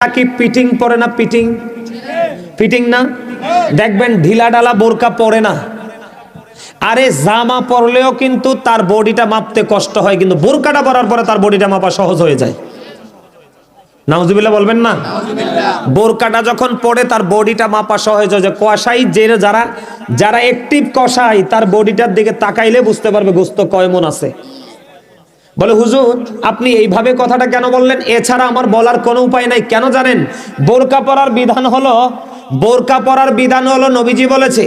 কি পিটিং পরে না পিটিং? না? দেখবেন ঢিলা ডালা বোরকা পরে না। আরে জামা পরলেও কিন্তু তার বডিটা মাপতে কষ্ট হয়, কিন্তু বোরকাটা পরার পরে তার বডিটা মাপা সহজ হয়ে যায়। বলবেন না? বোরকাটা যখন পড়ে তার বডিটা মাপা সহজ হয়ে যায়। কষাই যে যারা যারা অ্যাক্টিভ কষাই তার বডিটার দিকে তাকাইলে বুঝতে পারবে গোস্ত কয় মন আছে। বলে, হুজুর, আপনি এইভাবে কথাটা কেন বললেন? এছাড়া আমার বলার কোনো উপায় নাই। কেন জানেন? বোরকা পরার বিধান হলো, বোরকা পরার বিধান হলো নবীজি বলেছে,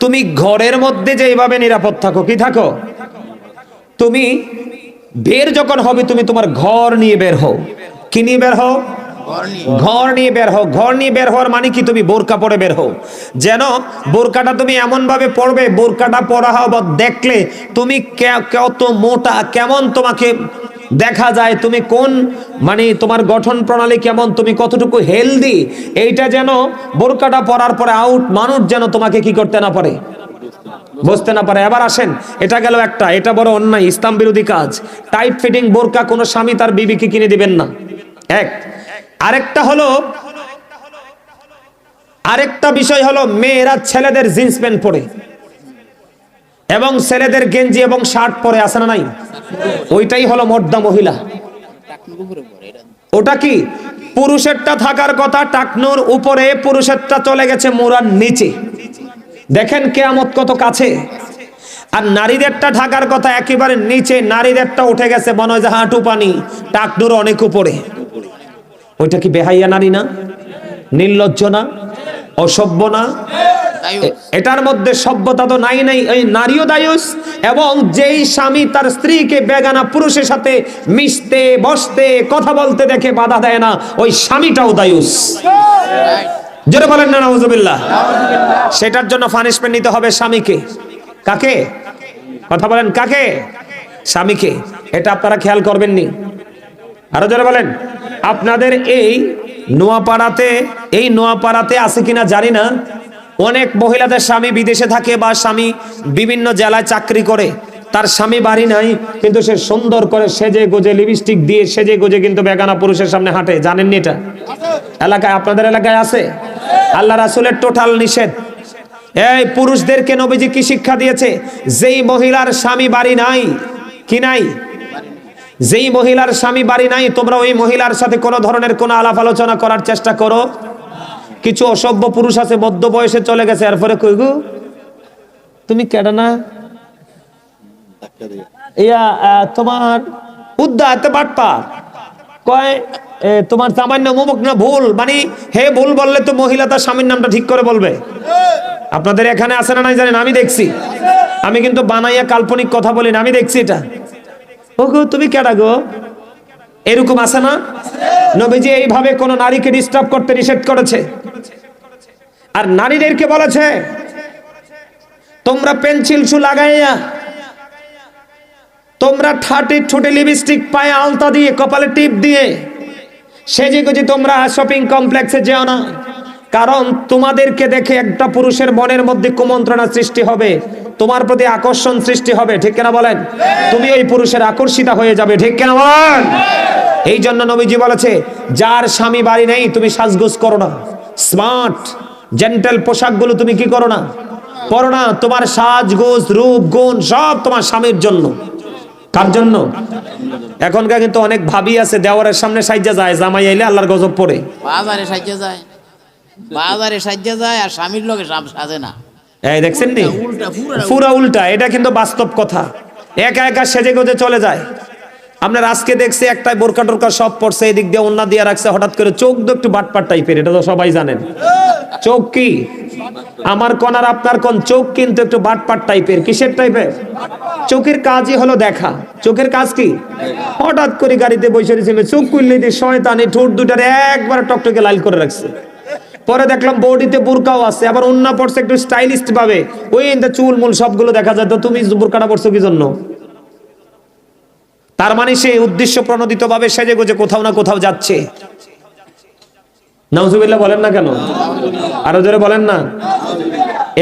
তুমি ঘরের মধ্যে যে এইভাবে নিরাপদ থাকো, কি থাকো? তুমি বের যখন হবে, তুমি তোমার ঘর নিয়ে বের হও। কি নিয়ে বের হও? ঘর নিয়ে। বের হও। ঘর নিয়ে বের হওয়ার মানে কি? তুমি বোরকা পরে বের হও। যেন বোরকাটা তুমি এমন ভাবে পড়বে বোরকাটা পরা হওয়া দেখলে তুমি কত মোটা, কেমন তোমাকে দেখা যায়, তুমি কোন মানে তোমার গঠন প্রণালী কেমন, তুমি কতটুকু হেলদি এইটা যেন বোরকাটা পরার পরে আউট মানুষ যেন তোমাকে কি করতে না পারে? বুঝতে না পারে। এবার আসেন, এটা গেল একটা, এটা বড় অন্যায়, ইসলাম বিরোধী কাজ। টাইট ফিটিং বোরকা কোনো স্বামী তার বিবিকে কিনে দিবেন না। এক। আরেকটা হলো, আরেকটা বিষয় হলো মেয়েরা ছেলেদের জিন্স প্যান্ট পরে। এবং ছেলেদের গেঞ্জি এবং শার্ট পরে আসে না নাই? ওইটাই হলো মর্দা মহিলা। ওটা কি? পুরুষেরটা থাকার কথা টাকনুর উপরে, পুরুষেরটা চলে গেছে মোড়ার নিচে। দেখেন কেয়ামত কত কাছে। আর নারীদেরটা ঢাকার কথা একেবারে নিচে, নারীদেরটা উঠে গেছে মনে হয় যে হাঁটু পানি টাকনুর অনেক উপরে। ওইটা কি বেহাইয়া নারী না? নির্লজ্জ না? অসভ্য না? এটার মধ্যে সভ্যতা তো নাই নাই এই নারীও দায়ুস এবং যেই স্বামী তার স্ত্রীকে বেগানা পুরুষের সাথে মিশতে বসতে কথা বলতে দেখে বাধা দেয় না ওই স্বামীটাও দায়ুস। জোরে বলেন না নাউজুবিল্লাহ। সেটার জন্য পানিশমেন্ট নিতে হবে স্বামীকে। কাকে? কথা বলেন কাকে? স্বামীকে। এটা আপনারা খেয়াল করবেন করবেননি। আরও জোরে বলেন। আপনাদের এই নোয়াপাড়াতে এই নোয়াপাড়াতে আছে কিনা জানি না। অনেক মহিলাদের স্বামী বিদেশে থাকে বা স্বামী বিভিন্ন জেলায় চাকরি করে। তার স্বামী বাড়ি নাই, কিন্তু সে সুন্দর করে সেজে গোজে লিপস্টিক দিয়ে সেজে গোজে কিন্তু বেগানা পুরুষের সামনে হাঁটে। জানেননি এটা? এলাকায় আপনাদের এলাকায় আছে? আল্লাহ রাসুলের টোটাল নিষেধ। এই পুরুষদেরকে নবীজি কি শিক্ষা দিয়েছে? যেই মহিলার স্বামী বাড়ি নাই, কি নাই? যেই মহিলার স্বামী বাড়ি নাই, তোমরা ওই মহিলার সাথে কোনো ধরনের কোনো আলাপ আলোচনা করার চেষ্টা করো। কিছু অসভ্য পুরুষ আছে, মধ্য বয়সে চলে গেছে, এরপরে কই গো? তুমি কেডা না? ইয়া তোমার উদ্দা এত বাটপা। কয় তোমার সামান্য মুমুক না ভুল? মানে হে ভুল বললে তো মহিলা তার স্বামীর নামটা ঠিক করে বলবে। আপনাদের এখানে আছে না নাই জানেন? আমি দেখছি। আমি কিন্তু বানাইয়া কাল্পনিক কথা বলি না, আমি দেখছি এটা। তুমি কেডা গো? এরকম আছে না? নবীজি এইভাবে কোন নারীকে ডিস্টার্ব করতে নিষেধ করেছে। আর নারীদেরকে বলেছে, তোমরা পেন্সিল শু লাগাইয়া, তোমরা ঠাটে ঠোঁটে লিপস্টিক পায়ে আলতা দিয়ে, কপালে টিপ দিয়ে সেজে গুজে তোমরা শপিং কমপ্লেক্সে যেও না। কারণ তোমাদেরকে দেখে একটা পুরুষের মনের মধ্যে কুমন্ত্রণা সৃষ্টি হবে। তোমার প্রতি আকর্ষণ সৃষ্টি হবে, ঠিক কেনা বলেন? তুমি ওই পুরুষের আকর্ষিতা হয়ে যাবে, ঠিক কেনা বলেন? এই জন্য নবীজি বলেছে, যার স্বামী বাড়ি নেই, তুমি সাজগোজ করো না। স্মার্ট, জেন্টাল পোশাকগুলো তুমি কি করো না? পরো না, তোমার সাজগোজ, রূপ, গুণ সব তোমার স্বামীর জন্য। কার জন্য? এখনকার কিন্তু অনেক ভাবি আছে, দেওয়ারের সামনে সাইজা যায়, জামাই আইলে আল্লাহর গজব পড়ে। যায়। বাজারে সাজ্জা যায় আর স্বামীর লোকে সাপ সাজে না। এই দেখছেন নি? পুরা উল্টা। এটা কিন্তু বাস্তব কথা। একা একা সেজে গোজে চলে যায়। আপনার আজকে দেখছি একটা বোরকা টোরকা সব পড়ছে এদিক দিয়ে অন্য দিয়ে রাখছে হঠাৎ করে চোখ তো একটু বাটপাট টাইপের এটা তো সবাই জানেন। চোখ কি? আমার কোন আর আপনার কোন চোখ কিন্তু একটু বাটপাট টাইপের কিসের টাইপের? চোখের কাজই হলো দেখা। চোখের কাজ কি? হঠাৎ করে গাড়িতে বসে রয়েছে চোখ খুললে দিয়ে শয়তানি ঠোঁট দুটার একবার টকটকে লাল করে রাখছে। পরে দেখলাম বডিতে বুরকাও আছে, আবার অন্য পড়ছে একটু স্টাইলিস্ট ভাবে। ওই ইন্দা চুল মুল সবগুলো দেখা যায়, তো তুমি বুরকাটা পড়ছো কি জন্য? তার মানে সে উদ্দেশ্য প্রণোদিত ভাবে সেজে গুজে কোথাও না কোথাও যাচ্ছে। নাউজুবিল্লাহ বলেন না কেন? আরও জোরে বলেন না।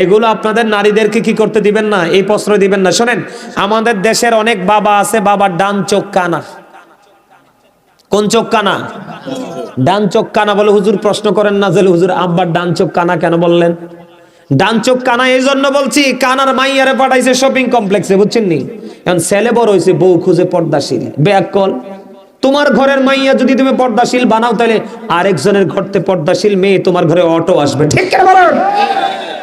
এগুলো আপনাদের নারীদেরকে কি করতে দিবেন না? এই প্রশ্রয় দিবেন না। শোনেন, আমাদের দেশের অনেক বাবা আছে, বাবার ডান চোখ কানা। কোন চোখ কানা? ডান চোখ কানা বলে হুজুর প্রশ্ন করেন না যে হুজুর আব্বার ডান চোখ কানা কেন বললেন? ডান চোখ কানা এই জন্য বলছি, কানার মাইয়ারে পাঠাইছে শপিং কমপ্লেক্সে বুঝছেন নি? এখন ছেলে বড় হয়েছে, বউ খুঁজে পর্দাশীল। ব্যাক কল, তোমার ঘরের মাইয়া যদি তুমি পর্দাশীল বানাও তাহলে আরেকজনের ঘরতে পর্দাশীল মেয়ে তোমার ঘরে অটো আসবে। ঠিক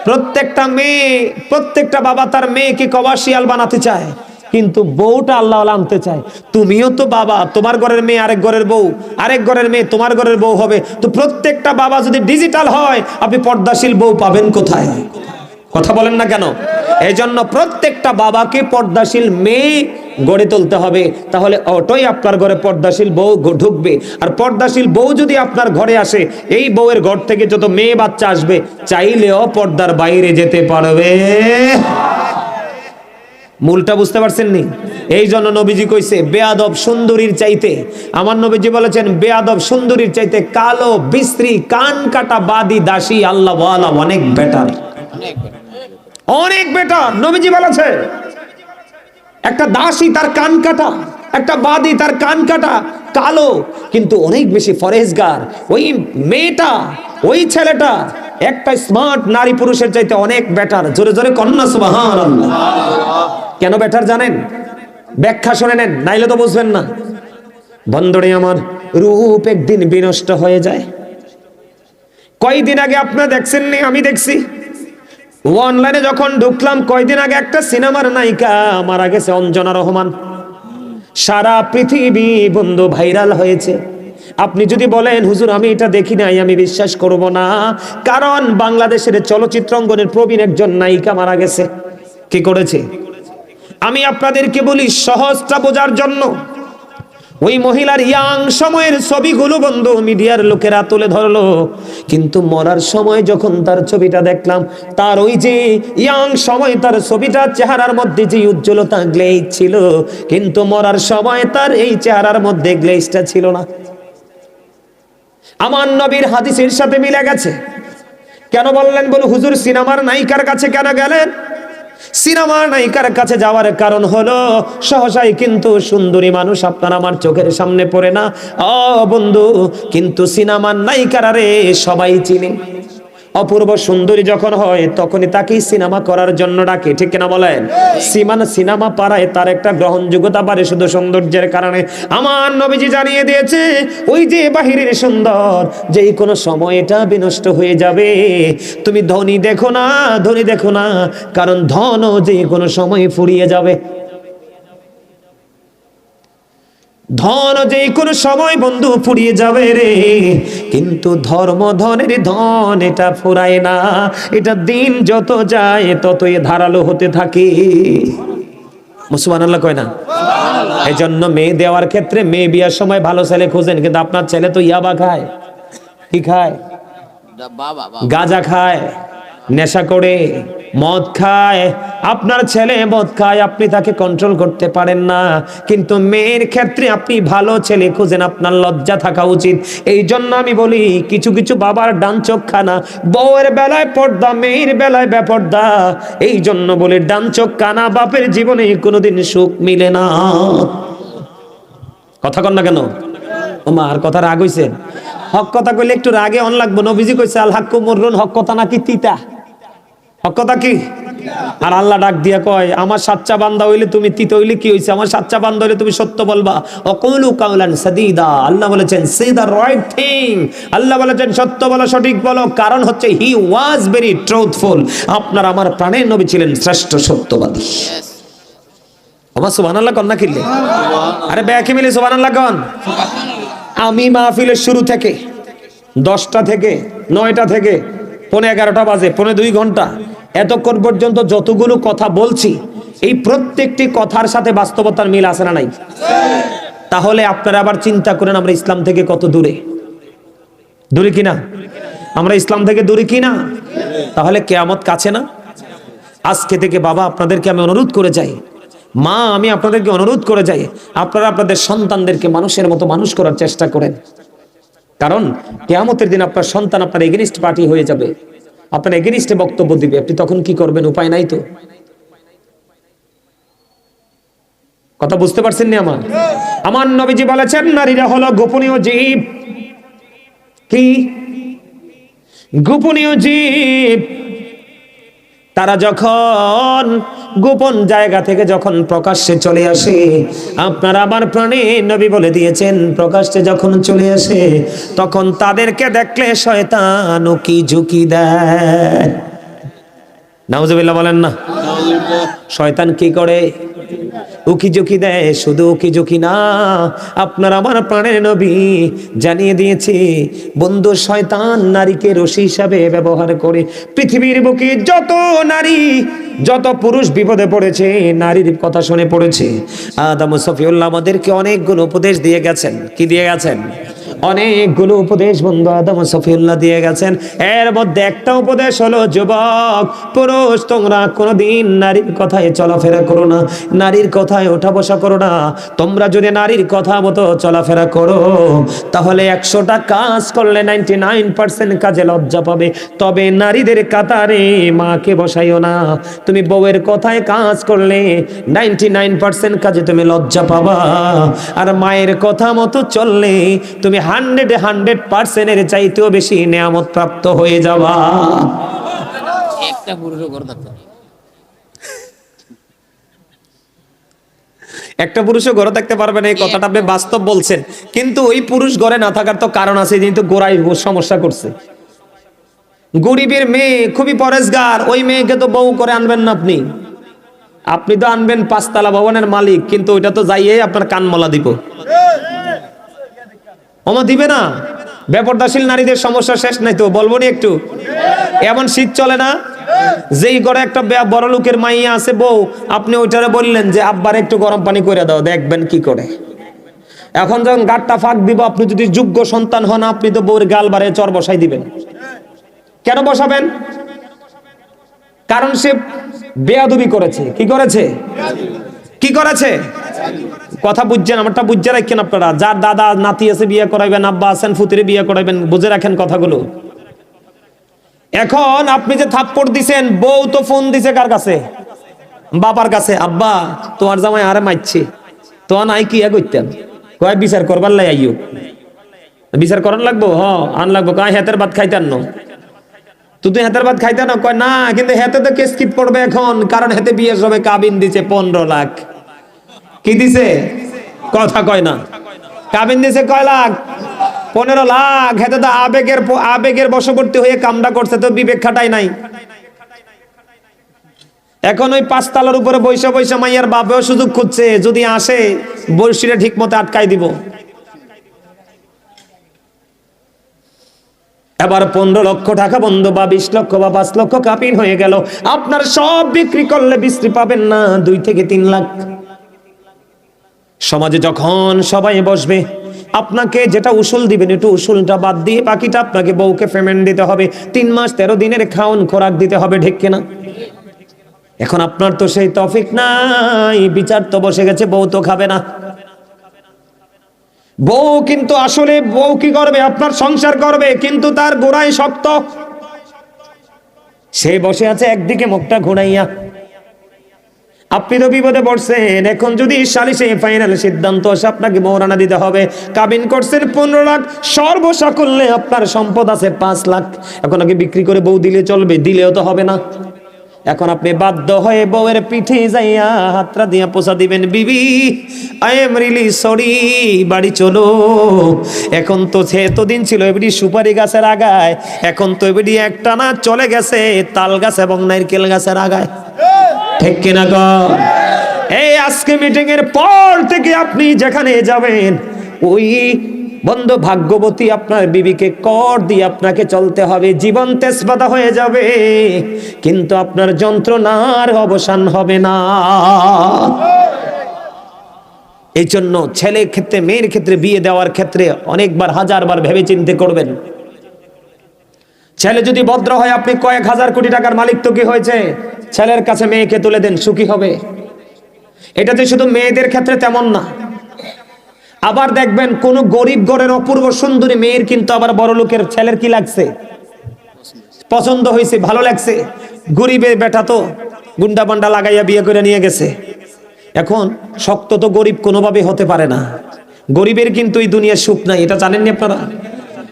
প্রত্যেকটা মেয়ে, প্রত্যেকটা বাবা তার মেয়েকে কমার্শিয়াল বানাতে চায়। কিন্তু বউটা আল্লাহ আনতে চায়। তুমিও তো বাবা, তোমার ঘরের মেয়ে আরেক ঘরের বউ, আরেক ঘরের মেয়ে তোমার ঘরের বউ হবে। তো প্রত্যেকটা বাবা যদি ডিজিটাল হয়, আপনি পর্দাশীল বউ পাবেন কোথায়? কথা বলেন না কেন? এই জন্য প্রত্যেকটা বাবাকে পর্দাশীল মেয়ে গড়ে তুলতে হবে। তাহলে অটোই আপনার ঘরে পর্দাশীল বউ ঢুকবে। আর পর্দাশীল বউ যদি আপনার ঘরে আসে, এই বউয়ের ঘর থেকে যত মেয়ে বাচ্চা আসবে, চাইলেও পর্দার বাইরে যেতে পারবে। মূলটা বুঝতে পারছেন নি এই জন্য নবীজি কইছে, বেয়াদব সুন্দরীর চাইতে, আমার নবীজি বলেছেন, বেয়াদব সুন্দরীর চাইতে কালো, বিশ্রী, কান কাটা বাদি দাসী আল্লাহ অনেক বেটার অনেক বেটার নবীজি বলেছে। একটা দাসী তার কান কাটা, একটা বাদি তার কান কাটা, কালো, কিন্তু অনেক বেশি ফরেজগার। ওই মেয়েটা, ওই ছেলেটা, একটা স্মার্ট নারী পুরুষের চাইতে অনেক বেটার জোরে জোরে কন্যা সুবাহান কেন বেটার জানেন? ব্যাখ্যা শুনে নেন, নাইলে তো বুঝবেন না। বন্দরে আমার রূপ একদিন বিনষ্ট হয়ে যায়। কয়দিন আগে আপনারা দেখছেন নি আমি দেখছি। অনলাইনে যখন ঢুকলাম, কয়দিন আগে একটা সিনেমার নায়িকা মারা গেছে, অঞ্জনা রহমান। সারা পৃথিবী বন্ধু ভাইরাল হয়েছে। আপনি যদি বলেন, হুজুর, আমি এটা দেখি নাই, আমি বিশ্বাস করব না। কারণ বাংলাদেশের চলচ্চিত্র অঙ্গনের প্রবীণ একজন নায়িকা মারা গেছে। কি করেছে? আমি আপনাদেরকে বলি, সহজটা বোঝার জন্য ওই মহিলার ইয়াং সময়ের ছবিগুলো বন্ধু মিডিয়ার লোকেরা তুলে ধরলো। কিন্তু মরার সময় যখন তার ছবিটা দেখলাম, তার ওই যে ইয়াং সময় তার ছবিটা, চেহারার মধ্যে যে উজ্জ্বলতা গ্লেজ ছিল, কিন্তু মরার সময় তার এই চেহারার মধ্যে গ্লেজটা ছিল না। আমার নবীর হাদিসের সাথে মিলে গেছে। কেন বললেন বলে হুজুর সিনেমার নায়িকার কাছে কেন গেলেন? সিনেমার নায়িকার কাছে যাওয়ার কারণ হলো, সহসাই কিন্তু সুন্দরী মানুষ, আপনার আমার চোখের সামনে পড়ে না। ও বন্ধু, কিন্তু সিনেমার নায়িকার আরে সবাই চিনে। অপূর্ব সুন্দরী যখন হয়, তখনই তাকেই সিনেমা করার জন্য ডাকে। ঠিক কিনা বলেন? সিমান সিনেমা পাড়ায় তার একটা গ্রহণযোগ্যতা বাড়ে শুধু সৌন্দর্যের কারণে। আমার নবীজি জানিয়ে দিয়েছে, ওই যে বাহিরের সুন্দর, যেই কোনো সময় এটা বিনষ্ট হয়ে যাবে। তুমি ধনী দেখো না, ধনী দেখো না, কারণ ধনও যে কোনো সময় ফুরিয়ে যাবে। ধন যে কোনো সময় বন্ধু ফুরিয়ে যাবে রে। কিন্তু ধর্ম ধনের ধন এটা ফুরায় না। এটা দিন যত যায় ততই ধারালো হতে থাকে। মুসলমান আল্লাহ কয় না? এই জন্য মেয়ে দেওয়ার ক্ষেত্রে মেয়ে বিয়ার সময় ভালো ছেলে খোঁজেন কিন্তু আপনার ছেলে তো ইয়াবা খায় কি খায়? গাঁজা খায় নেশা করে। মদ খায়, আপনার ছেলে মদ খায়, আপনি তাকে কন্ট্রোল করতে পারেন না। কিন্তু মেয়ের ক্ষেত্রে আপনি ভালো ছেলে খুঁজেন, আপনার লজ্জা থাকা উচিত। এই জন্য আমি বলি, কিছু কিছু বাবার ডান চোখ খানা, বউয়ের বেলায় পর্দা, মেয়ের বেলায় বেপর্দা। এই জন্য বলি, ডান চোখ কানা বাপের জীবনে কোনোদিন সুখ মিলে না। কথা কন না কেন? ও মা আর কথা রাগ হইছে? হক কথা কইলে একটু রাগে অন লাগবো। নবীজি কইছে আল হাক্কু মুররুন, হক কথা নাকি তিতা? কথা কি? আর আল্লাহ ডাক দিয়া কয় আমার সাচ্চা বান্দা হইলে তুমি তিত হইলে কি হইছে? আমার সাচ্চা বান্দা হইলে তুমি সত্য বলবা? অকৌলু কাউলান সাদিদা। আল্লাহ বলেছেন সে দা রাইট থিং আল্লাহ বলেছেন সত্য বলো সঠিক বলো। কারণ হচ্ছে হি ওয়াজ ভেরি ট্রুথফুল আপনার আমার প্রাণের নবী ছিলেন শ্রেষ্ঠ সত্যবাদী. আমার সুবহানাল্লাহ কন না কিনলে আরে ব্যাকে মিলে সুবহানাল্লাহ কন? আমি মাহফিলের শুরু থেকে দশটা থেকে নয়টা থেকে পৌনে এগারোটা বাজে পৌনে দুই ঘণ্টা এতক্ষণ পর্যন্ত যতগুলো কথা বলছি, এই প্রত্যেকটি কথার সাথে বাস্তবতার মিল আছে না নাই? তাহলে আপনারা আবার চিন্তা করেন, আমরা ইসলাম থেকে কত দূরে? দূরে কিনা? আমরা ইসলাম থেকে দূরে কিনা? তাহলে কেয়ামত কাছে না? আজকে থেকে বাবা, আপনাদেরকে আমি অনুরোধ করে যাই। মা, আমি আপনাদেরকে অনুরোধ করে যাই। আপনারা আপনাদের সন্তানদেরকে মানুষের মতো মানুষ করার চেষ্টা করেন। কারণ, কেয়ামতের দিন আপনার সন্তান আপনার এগেনিস্ট পার্টি হয়ে যাবে। আপনার এগেনিস্টে বক্তব্য দিবে। আপনি তখন কি করবেন? উপায় নাই তো? কথা বুঝতে পারছেন না আমার? আমার নবীজি বলেছেন, নারীরা হলো গোপনীয় জীব। কি? গোপনীয় জীব। তারা যখন গোপন জায়গা থেকে যখন প্রকাশ্যে চলে আসে আপনার আমার প্রাণে নবী বলে দিয়েছেন প্রকাশ্যে যখন চলে আসে তখন তাদেরকে দেখলে শয়তান কি ঝুঁকি দেয়। নাউজুবিল্লাহ বলেন না। শয়তান কি করে? উকি ঝুঁকি দেয়, শুধু উকি ঝুঁকি না, আপনার আমার প্রাণের নবী জানিয়ে দিয়েছে, বন্ধু শয়তান নারীকে রশি হিসাবে ব্যবহার করে পৃথিবীর বুকে যত নারী, যত পুরুষ বিপদে পড়েছে, নারীর কথা শুনে পড়েছে। আদাম সফিউল্লাহ আমাদেরকে অনেকগুলো উপদেশ দিয়ে গেছেন। কি দিয়ে গেছেন? অনেকগুলো উপদেশ বন্ধু আদম সফিউল্লাহ দিয়ে গেছেন। এর মধ্যে একটা উপদেশ হলো, যুবক, পুরুষ, তোমরা কোনোদিন নারীর কথায় চলাফেরা করো না। নারীর কথায় ওঠা বসা করো না। তোমরা যদি নারীর কথা মতো চলাফেরা করো, তাহলে একশোটা কাজ করলে নাইনটি নাইন পার্সেন্ট কাজে লজ্জা পাবে। তবে নারীদের কাতারে মাকে বসাইও না। তুমি বউয়ের কথায় কাজ করলে নাইনটি নাইন পার্সেন্ট কাজে তুমি লজ্জা পাবা। আর মায়ের কথা মতো চললে তুমি হান্ড্রেড হান্ড্রেড পার্সেন্টের চাইতেও বেশি নেয়ামত প্রাপ্ত হয়ে যাবা একটা পুরুষও করে থাকতো একটা পুরুষও ঘরে থাকতে পারবে না এই কথাটা আপনি বাস্তব বলছেন। কিন্তু ওই পুরুষ ঘরে না থাকার তো কারণ আছে যিনি তো গোড়ায় সমস্যা করছে। গরিবের মেয়ে খুবই পরেশগার ওই মেয়েকে তো বউ করে আনবেন না আপনি। আপনি তো আনবেন পাঁচতলা ভবনের মালিক কিন্তু ওইটা তো যাইয়ে আপনার কানমলা দিব। ওমা দিবে না। বেপরদাশীল নারীদের সমস্যা শেষ নাই তো, বলব নি একটু। এমন শীত চলে না? যেই ঘরে একটা বড় লোকের মাইয়া আছে বউ, আপনি ওইটারে বললেন যে, আব্বার একটু গরম পানি করে দাও, দেখবেন কি করে। এখন যখন গাটটা ফাঁক দিব, আপনি যদি যোগ্য সন্তান হন, আপনি তো বউর গাল বারে চর বসাই দিবেন। কেন বসাবেন? কারণ সে বেয়াদবি করেছে। কি করেছে? কি করেছে? কথা বুঝছেন, আমারটা বুঝছে রাখেন আপনারা। যার দাদা, নাতি আছে বিয়ে করাইবেন, আব্বা আছেন, ফুতিরে বিয়ে করাইবেন, বুঝে রাখেন কথাগুলো। এখন আপনি যে থাপ্পড় দিছেন, বউ তো ফোন দিছে কার কাছে? বাবার কাছে। আব্বা, তোমার জামাই আরে মারছে তোমার নাই কি করতেন কয়, বিচার করবার লাই আইও বিচার করার লাগবো? হ, আন লাগবো। কয়, হেতের ভাত খাইতেন না? তুই তো হেতের ভাত খাইতে না? কয়, না, কিন্তু হেতে তো কেসকিট পড়বে এখন। কারণ হেতে বিয়ের সবে কাবিন দিছে পনেরো লাখ। কি দিছে? কথা কয় না। কাবিন দিছে কয় লাখ? পনেরো লাখ। হেতে তো আবেগের আবেগের বশবর্তী হয়ে কামটা করছে, তো বিবেক খাটাই নাই। এখন ওই পাঁচতলার উপরে বৈশা বৈশা মাইয়ার বাপেও সুযোগ খুঁজছে, যদি আসে বর্ষিরে ঠিক মতো আটকাই দিব। এবার পনেরো লক্ষ টাকা বন্ধ বা বিশ লক্ষ বা পাঁচ লক্ষ কাপিন হয়ে গেল। আপনার সব বিক্রি করলে বিক্রি পাবেন না, দুই থেকে তিন লাখ। সমাজে যখন সবাই বসবে, আপনাকে যেটা উসুল দিবেন, একটু উসুলটা বাদ দিয়ে বাকিটা আপনাকে বউকে পেমেন্ট দিতে হবে। তিন মাস তেরো দিনের খাওন খোরাক দিতে হবে, ঠিক কিনা? এখন আপনার তো সেই তফিক নাই, বিচার তো বসে গেছে, বউ তো খাবে না। বউ কিন্তু আসলে বউ কি করবে? আপনার সংসার করবে, কিন্তু তার গোড়ায় শক্ত। সে বসে আছে একদিকে মুখটা ঘুরাইয়া। আপনি তো বিপদে পড়ছেন। এখন যদি সালিসে ফাইনাল সিদ্ধান্ত আপনাকে মৌরানা দিতে হবে। কাবিন করছেন পনেরো লাখ। সর্বসা করলে আপনার সম্পদ আছে পাঁচ লাখ। এখন আগে বিক্রি করে বউ দিলে চলবে, দিলেও তো হবে না। এখন আপনি বাধ্য হয়ে বউয়ের পিঠে যাইয়া হাতরা দিয়া পোষা দিবেন, বিবি আই এম রিলি সরি বাড়ি চলো। এখন তো সে এতদিন ছিল এবারে সুপারি গাছের আগায়। এখন তো এবারে একটা না চলে গেছে, তাল গাছ এবং নারকেল গাছের আগায়। ঠিক কিনা গ? এই আজকে মিটিং এর পর থেকে আপনি যেখানে যাবেন, ওই বন্ধ ভাগ্যবতী আপনার বিবিকে কর দিয়ে আপনাকে চলতে হবে। জীবন তেজপাতা হয়ে যাবে, কিন্তু আপনার যন্ত্রণার অবসান হবে না। এই জন্য ছেলের ক্ষেত্রে, মেয়ের ক্ষেত্রে, বিয়ে দেওয়ার ক্ষেত্রে অনেকবার, হাজারবার ভেবে চিন্তে করবেন। ছেলে যদি ভদ্র হয়, আপনি কয়েক হাজার কোটি টাকার মালিক তো কি হয়েছে? ছেলের কাছে মেয়েকে তুলে দেন, সুখী হবে। এটা যে শুধু মেয়েদের ক্ষেত্রে তেমন না। আবার দেখবেন কোন গরিব ঘরের অপূর্ব সুন্দরী মেয়ের কিন্তু আবার বড় লোকের ছেলের কি লাগছে? পছন্দ হয়েছে, ভালো লাগছে। গরিবের বেটা তো গুন্ডা পান্ডা লাগাইয়া বিয়ে করে নিয়ে গেছে। এখন শক্ত তো গরিব কোনোভাবে হতে পারে না। গরিবের কিন্তু এই দুনিয়ার সুখ নাই, এটা জানেননি আপনারা?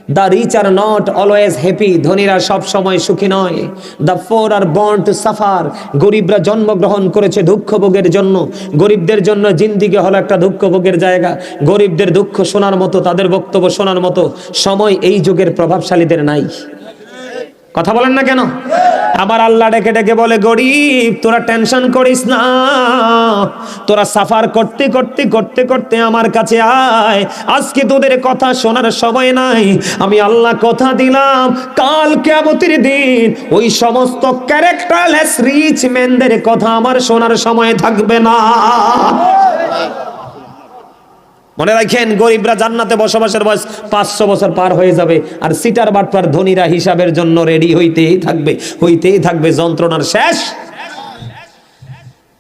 The rich are not always happy ধনীরা সব সময় সুখী নয়। The poor are born to suffer গরিবরা জন্মগ্রহণ করেছে দুঃখ ভোগের জন্য। গরিবদের জন্য জিন্দিগি হলো একটা দুঃখ ভোগের জায়গা। গরিবদের দুঃখ শোনার মতো, তাদের বক্তব্য শোনার মতো। সময় এই যুগের প্রভাবশালীদের নাই। কথা বলেন না কেন? আমার আল্লাহ ডেকে ডেকে বলে, গরিব, তোরা টেনশন করিস না। তোরা সাফার করতে করতে করতে করতে আমার কাছে আয়। আজকে তোদের কথা শোনার সময় নাই। আমি আল্লাহ কথা দিলাম। কাল কেমতির দিন ওই সমস্ত ক্যারেক্টারলেস রিচ মেনদের কথা আমার শোনার সময় থাকবে না। মনে রাখেন, গরিবরা জান্নাতে বসবাসের বয়স পাঁচশো বছর পার হয়ে যাবে আর সিটার বাটপার ধনীরা হিসাবের জন্য রেডি হইতেই থাকবে হইতেই থাকবে, যন্ত্রণার শেষ।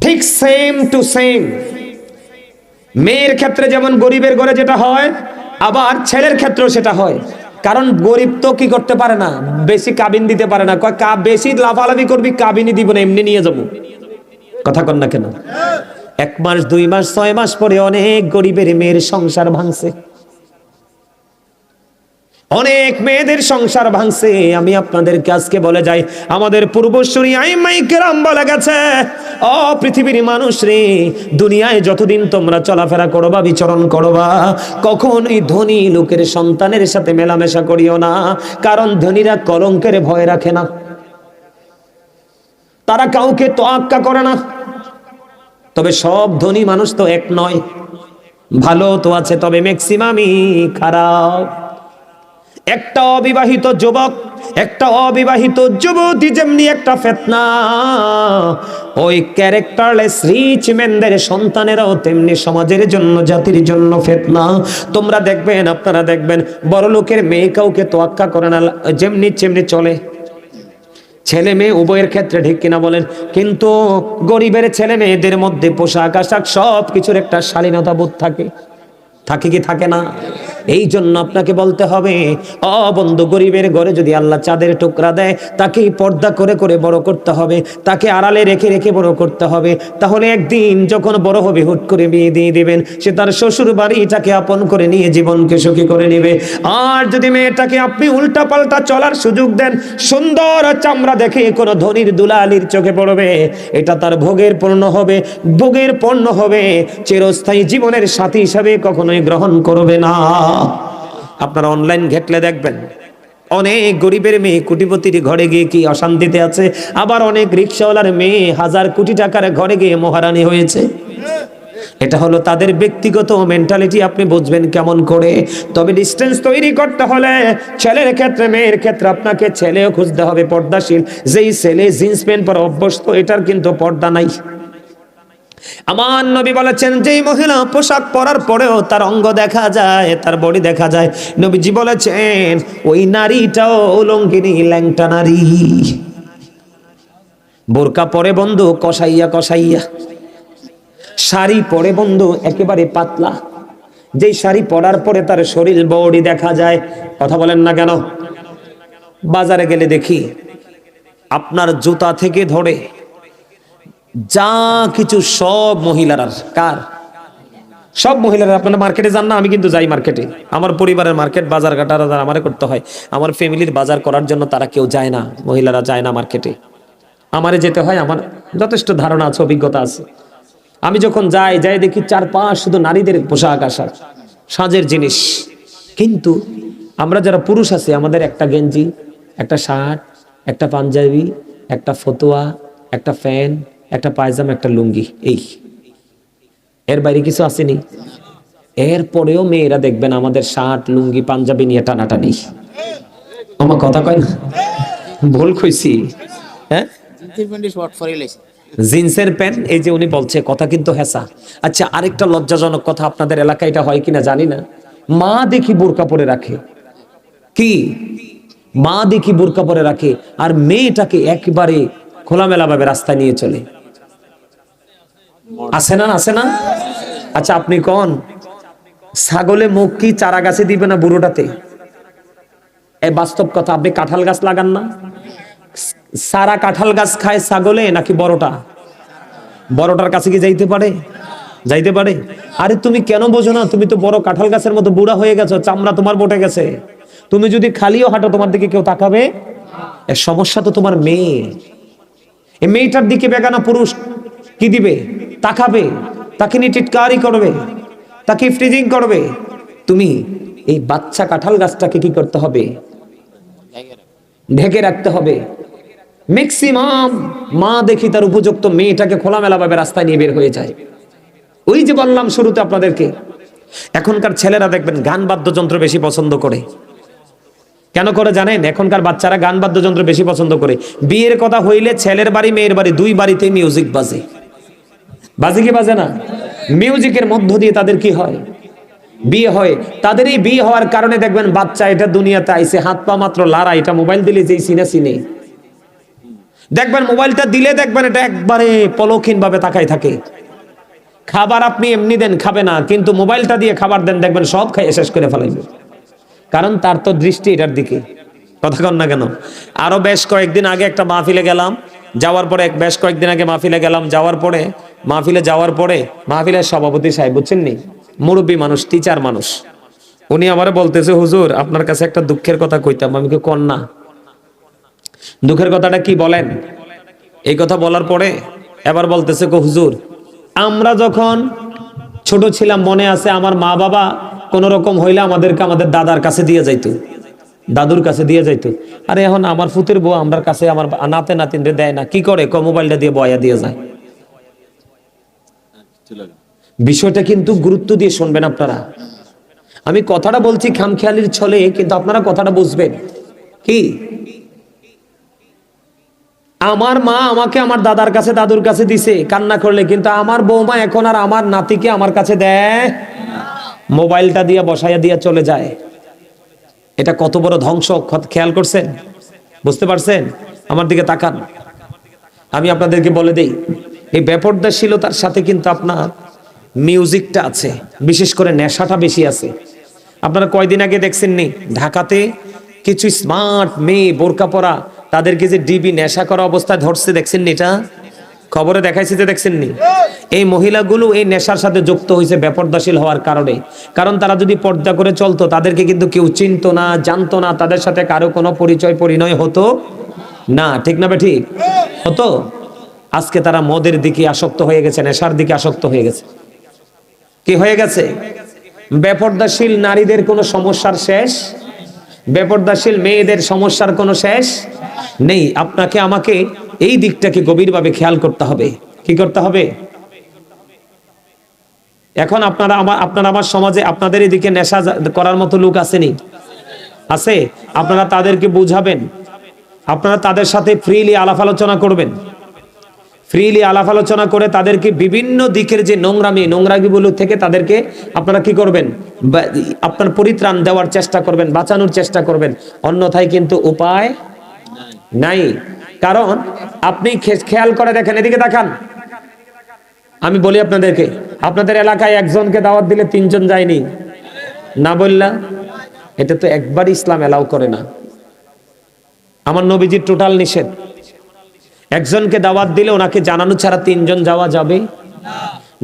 ঠিক সেম টু সেম মেয়ের ক্ষেত্রে যেমন গরিবের ঘরে যেটা হয়, আবার ছেলের ক্ষেত্রেও সেটা হয়। কারণ গরিব তো কি করতে পারে না? বেশি কাবিন দিতে পারে না। বেশি লাফালাফি করবি, কাবিনই দিব না, এমনি নিয়ে যাব। কথা কন না কেন? এক মাস, দুই মাস, ছয় মাস পরে অনেক গরিবের মেয়ের সংসার ভাঙছে। অনেক মেয়েদের সংসার ভাঙছে। আমি আপনাদেরকে আজকে বলে যাই, আমাদের পূর্বসূরি আইমাই কেরাম বলে গেছে ও পৃথিবীর মানুষ রে, দুনিয়ায় যতদিন তোমরা চলাফেরা করবা বিচরণ করবা কখনোই ধনী লোকের সন্তানের সাথে মেলামেশা করিও না, কারণ ধনীরা কলঙ্কের ভয় রাখে না। তারা কাউকে তোয়াক্কা করে না। তবে সব ধনী মানুষ তো এক নয়। ভালো তো আছে, তবে ম্যাক্সিমামই খারাপ। একটা অবিবাহিত যুবক, একটা অবিবাহিত যুবতী যেমনি একটা ফেতনা, ওই ক্যারেক্টারলেস রিচ ম্যানদের সন্তানেরাও তেমনি সমাজের জন্য, জাতির জন্য ফেতনা। তোমরা দেখবেন, আপনারা দেখবেন বড় লোকের মেয়ে কাউকে তোয়াক্কা করে না যেমনি চেমনি চলে। ছেলে মেয়ে উভয়ের ক্ষেত্রে ঠিক কিনা বলেন? কিন্তু গরিবের ছেলে মেয়েদের মধ্যে পোশাক আশাক সব কিছুর একটা শালীনতা বোধ থাকে। থাকে কি থাকে না? এই জন্য আপনাকে বলতে হবে, অ বন্ধু, গরিবের ঘরে যদি আল্লাহ চাঁদের টুকরা দেয়, তাকেই পর্দা করে করে বড় করতে হবে, তাকে আড়ালে রেখে রেখে বড় করতে হবে। তাহলে একদিন যখন বড় হবে, হুট করে বিয়ে দিয়ে দিবেন। সে তার শ্বশুর বাড়িটাকে আপন করে নিয়ে জীবনকে সুখী করে নেবে। আর যদি মেয়েটাকে আপনি উল্টা পাল্টা চলার সুযোগ দেন, সুন্দর চামড়া দেখে কোনো ধনির দুলালির চোখে পড়বে। এটা তার ভোগের পণ্য হবে, ভোগের পণ্য হবে। চিরস্থায়ী জীবনের সাথী হিসাবে কখনোই গ্রহণ করবে না। আপনারা অনলাইন ঘেটলে দেখবেন, অনেক গরিবের মেয়ে কোটিপতির ঘরে গিয়ে কি অশান্তিতে আছে? আবার অনেক রিক্সাওয়ালার মেয়ে হাজার কোটি টাকার ঘরে গিয়ে মহারানী হয়েছে। এটা হলো তাদের ব্যক্তিগত মেন্টালিটি আপনি বুঝবেন কেমন করে। তবে ডিস্টেন্স তৈরি করতে হলে ছেলের ক্ষেত্রে, মেয়ের ক্ষেত্রে আপনাকে ছেলেও খুঁজতে হবে, পর্দাশীল। যেই ছেলে জিন্স প্যান্ট পরে অভ্যস্ত, এটার কিন্তু পর্দা নাই। আমার নবী বলেছেন, যেই মহিলা পোশাক পরার পরেও তার অঙ্গ দেখা যায়, তার বডি দেখা যায়, নবীজি বলেছেন, ওই নারীটাও লঙ্গিনী, ল্যাংটা নারী। বোরকা পরে বন্ধু, কষাইয়া কষাইয়া। শাড়ি পরে বন্ধু, একেবারে পাতলা। যেই শাড়ি পরার পরে তার শরীর, বডি দেখা যায়, কথা বলেন না কেন? বাজারে গেলে দেখি, আপনার জুতা থেকে ধরে যা কিছু সব মহিলারা, কার? সব মহিলারা, আপনারা মার্কেটে যান না, আমি কিন্তু যাই মার্কেটে আমার পরিবারের মার্কেট বাজার ঘাটারা যারা আমারে করতে হয়। আমার ফ্যামিলির বাজার করার জন্য তারা কেউ যায় না, মহিলারা যায় না মার্কেটে আমারে যেতে হয়, আমার যথেষ্ট ধারণা আছে, অভিজ্ঞতা আছে। আমি যখন যাই যাই দেখি চার পাঁচ শুধু নারীদের পোশাক আশাক, সাজের জিনিস। কিন্তু আমরা যারা পুরুষ আছি, আমাদের একটা গেঞ্জি, একটা শার্ট, একটা পাঞ্জাবি, একটা ফতুয়া, একটা ফ্যান একটা পায়জামা, একটা লুঙ্গি। এই। এর বাইরে কিছু আসেনি। এরপরেও মেয়েরা দেখবেন আমাদের শার্ট, লুঙ্গি, পাঞ্জাবি নিয়ে টানাটানি। আমার কথা কয় না? ভুল কইছি। হ্যাঁ? জিন্সের প্যান্ট, এই যে উনি বলছে, কথা কিন্তু হেসা আচ্ছা আরেকটা লজ্জাজনক কথা, আপনাদের এলাকায় এটা হয় কিনা জানি না। মা দেখি বোরকা পরে রাখে। কি? মা দেখি বোরকা পরে রাখে, আর মেয়েটাকে একবারে খোলামেলা ভাবে রাস্তায় নিয়ে চলে। আছে না আছে না? আচ্ছা আপনি কন? ছাগলে মুখ কি চারা গাছে দিবে না বুড়োটাতে? এ বাস্তব কথা, আপনি কাঁঠাল গাছ লাগান না? সারা কাঁঠাল গাছ খায় ছাগলে নাকি বড়টা? বড়টার কাছে কি যাইতে পারে? যাইতে পারে। আরে, তুমি কেন বোঝো না? তুমি তো বড় কাঁঠাল গাছের মতো বুড়া হয়ে গেছো, চামড়া তোমার বটে গেছে। তুমি যদি খালিও হাঁটো, তোমার দিকে কেউ তাকাবে? সমস্যা তো তোমার মেয়ে। এই মেয়েটার দিকে বেগানা পুরুষ কি দিবে? তাকাবে, তাকে নিয়ে টিটকারি করবে, তাকে ফ্রিজিং করবে। তুমি এই বাচ্চা কাঁঠাল গাছটাকে কি করতে হবে? ঢেকে রাখতে হবে। ম্যাক্সিমাম মা দেখি তার উপযুক্ত মেয়েটাকে খোলামেলা ভাবে রাস্তায় নিয়ে বের হয়ে যায়। ওই যে বললাম শুরুতে আপনাদেরকে, এখনকার ছেলেরা দেখবেন গান বাদ্যযন্ত্র বেশি পছন্দ করে। কেন করে জানেন? এখনকার বাচ্চারা গান বাদ্যযন্ত্র বেশি পছন্দ করে। বিয়ের কথা হইলে ছেলের বাড়ি, মেয়ের বাড়ি, দুই বাড়িতে মিউজিক বাজে। বাজে কি বাজে না? মিউজিকের মধ্য দিয়ে তাদের কি হয়? বিয়ে হয়। তাদের এই বিয়ে হওয়ার কারণে দেখবেন বাচ্চা এটা দুনিয়াতে আইছে, হাত পা মাত্র লারা, এটা মোবাইল দিলে যেই সিনে সিনে। দেখবেন মোবাইলটা দিলে দেখবেন এটা একবারে পলক্ষীন ভাবে তাকাই থাকে। খাবার আপনি এমনি দেন, খাবে না, কিন্তু মোবাইলটা দিয়ে খাবার দেন, দেখবেন সব খাই শেষ করে ফেলাইবে। কারণ তার তো দৃষ্টি এটার দিকে। কথা কন না কেন? আরও বেশ কয়েকদিন আগে একটা মাহফিলে গেলাম, যাওয়ার পরে এক বেশ কয়েকদিন আগে মাহফিলে গেলাম, যাওয়ার পরে মাহফিলে যাওয়ার পরে মাহফিলের সভাপতি সাহেব বুঝছেন নি, মুরব্বী মানুষ টিচার মানুষ। উনি আমারে বলতেছে, হুজুর, আপনার কাছে একটা দুঃখের কথা কইতাম, আমি কি কন্যা? দুঃখের কথাটা কি বলেন? এই কথা বলার পরে এবার বলতেছে গো হুজুর, আমরা যখন ছোট ছিলাম, মনে আছে আমার মা বাবা কোন রকম হইলে আমাদেরকে আমাদের দাদার কাছে দিয়ে যাইতো, দাদুর কাছে দিয়ে যাইতো। আরে এখন আমার ফুতের বউ আমার কাছে আমার নাতে নাতিনরে দেয় না, কি করে? ক, মোবাইলটা দিয়ে বয়া দিয়ে যায়। বিষয়টা কিন্তু গুরুত্ব দিয়ে শুনবেন আপনারা। আমি কথাটা বলছি খামখেয়ালির ছলে, কিন্তু আপনারা কথাটা বুঝবেন। কি? আমার মা আমাকে আমার দাদার কাছে, দাদুর কাছে দিছে, কান্না করলে, কিন্তু আমার বৌমা এখন আর আমার নাতিকে আমার কাছে দেয় মোবাইলটা দিয়ে বসাইয়া দিয়ে চলে যায়। এটা কত বড় ধ্বংস খেয়াল করছেন? বুঝতে পারছেন? আমার দিকে তাকান। আমি আপনাদেরকে বলে দেই এই ব্যাপারদাশীলতার সাথে কিন্তু আপনার মিউজিকটা আছে, বিশেষ করে নেশাটা বেশি আছে। আপনারা কয়দিন আগে দেখছেন নি ঢাকাতে কিছু স্মার্ট মেয়ে বোরকা পরা, তাদেরকে যে ডিবি নেশা করা অবস্থায় ধরছে দেখছেন নি এটা? খবরে দেখাইছে যে দেখছেন নি এই মহিলাগুলো এই নেশার সাথে যুক্ত হয়েছে, বেপরদাশীল হওয়ার কারণে। কারণ তারা যদি পর্দা করে চলতো, তাদেরকে কিন্তু কেউ চিনতো না, জানতো না, তাদের সাথে কারও কোনো পরিচয় পরিণয় হতো না। ঠিক না বে ঠিক? হতো? আজকে তারা মদের দিকে আসক্ত হয়ে গেছে, নেশার দিকে আসক্ত হয়ে গেছে। কি হয়ে গেছে? বেপর্দাশীল নারীদের কোনো সমস্যার শেষ? বেপর্দাশীল মেয়েদের সমস্যার কোনো শেষ? নেই, আপনাকে, আমাকে এই দিকটাকে গভীরভাবে খেয়াল করতে হবে। কি করতে হবে? এখন আপনারা আমার আপনারা আমার সমাজে আপনাদের এদিকে নেশা করার মতো লোক আসেনি। আছে? আপনারা তাদেরকে বুঝাবেন। আপনারা তাদের সাথে ফ্রিলি আলাপ আলোচনা করবেন। ফ্রিলি আলাপ আলোচনা করে তাদেরকে বিভিন্ন দিকের যে নোংরামি নোংরামিগুলো থেকে তাদেরকে আপনারা কি করবেন? আপনার পরিত্রাণ দেওয়ার চেষ্টা করবেন, বাঁচানোর চেষ্টা করবেন। অন্যথায় কিন্তু উপায় নাই। কারণ আপনি খেয়াল করে দেখেন, এদিকে দেখান। আমি বলি আপনাদেরকে, আপনাদের এলাকায় একজনকে দাওয়াত দিলে তিনজন যায়নি। না বললা, এটা তো একবার ইসলাম এলাও করে না। আমার নবীজির টোটাল নিষেধ। একজনকে দাওয়াত দিলে ওনাকে জানানো ছাড়া তিনজন যাওয়া যাবে?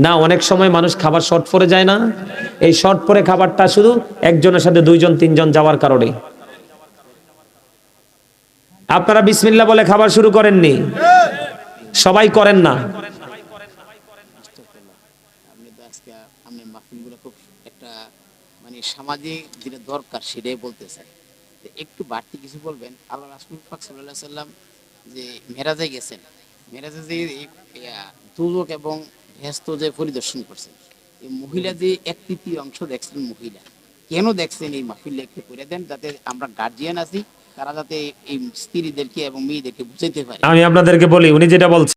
না, অনেক সময় মানুষ খাবার শর্ট পরে যায় না। এই শর্ট পরে খাবারটা শুধু একজনের সাথে দুইজন, তিনজন যাওয়ার কারণে। আপনারা বিসমিল্লা বলে খাবার শুরু করেননি? সবাই করেন না। মানে সামাজিক দরকার সেটাই বলতে চাই। একটু বাড়তি কিছু বলবেন। আল্লাহ রাসুল পাক সাল্লাহ সাল্লাম যে মেরাজে গেছেন। মেরাজে যে এই, এবং ভেস্ত যে পরিদর্শন করছেন এই মহিলা যে এক তৃতীয় অংশ দেখছেন মহিলা কেন দেখছেন এই মাহফিলে একটু করে দেন যাতে আমরা গার্জিয়ান আছি তারা যাতে এই স্ত্রীদেরকে এবং মেয়েদেরকে বুঝাইতে পারে? আমি আপনাদেরকে বলি উনি যেটা বলছেন